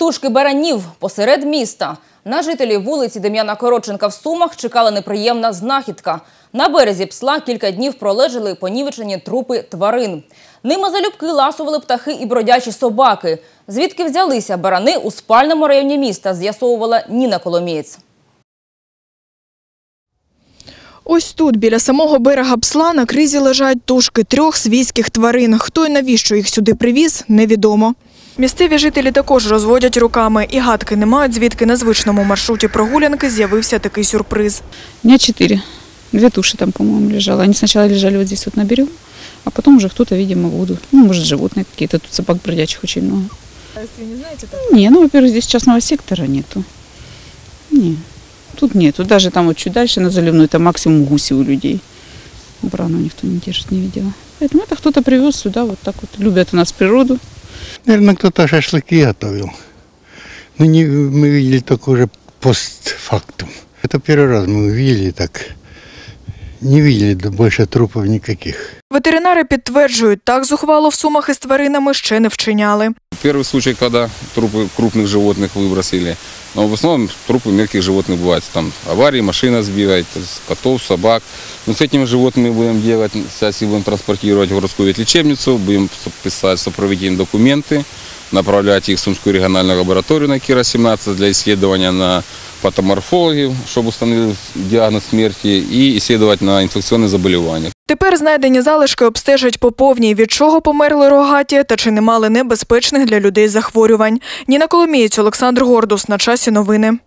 Тушки баранів посеред міста. На жителів вулиці Дем'яна Коротченка в Сумах чекала неприємна знахідка. На березі псла кілька днів пролежали понівечені трупи тварин. Ними залюбки ласували птахи і бродячі собаки. Звідки взялися барани у спальному районі міста, з'ясовувала Ніна Коломієць. Ось тут, біля самого берега Псла, на кризі лежать тушки трьох свійських тварин. Хто і навіщо їх сюди привіз, невідомо. Місцеві жителі також розводять руками і гадки не мають, звідки на звичному маршруті прогулянки з'явився такий сюрприз. У меня четыре. Две туши там, по-моему, лежало. Они сначала лежали вот здесь вот на берегу, а потом уже кто-то, видимо, в воду. Ну, может, животные какие-то. Тут собак бродячих очень много. не знаєте, Не, ну, во-первых, здесь частного сектора нету. Не, тут нету. Даже там вот чуть дальше на заливной, там максимум гуси у людей. Барана никто не держит, не видела. Поэтому это кто-то привез сюда, вот так вот. Любят у нас природу. Наверное, кто-то шашлыки готовил. Ну, не, мы видели только уже постфактум. Это первый раз мы увидели так. Не видели да больше трупов никаких. Ветеринари підтверджують, так зухвало в сумах із тваринами ще не вчиняли. Первый случай, когда трупы крупных животных выбросили. Но в основном трупы мелких животных бывают. Там аварии, машина сбивает, то есть котов, собак. Но с этими животными будем делать, сейчас их будем транспортировать в городскую ветлечебницу, будем писать сопроводительные документы, направлять их в Сумскую региональную лабораторию на Кира-17 для исследования на патоморфологию, щоб установили діагноз смерті, і іслідувати на инфекционные заболівання. Тепер знайдені залишки обстежать по повній, від чого померли рогаті та чи не мали небезпечних для людей захворювань. Ніна Коломієць, Олександр Гордус. На часі новини.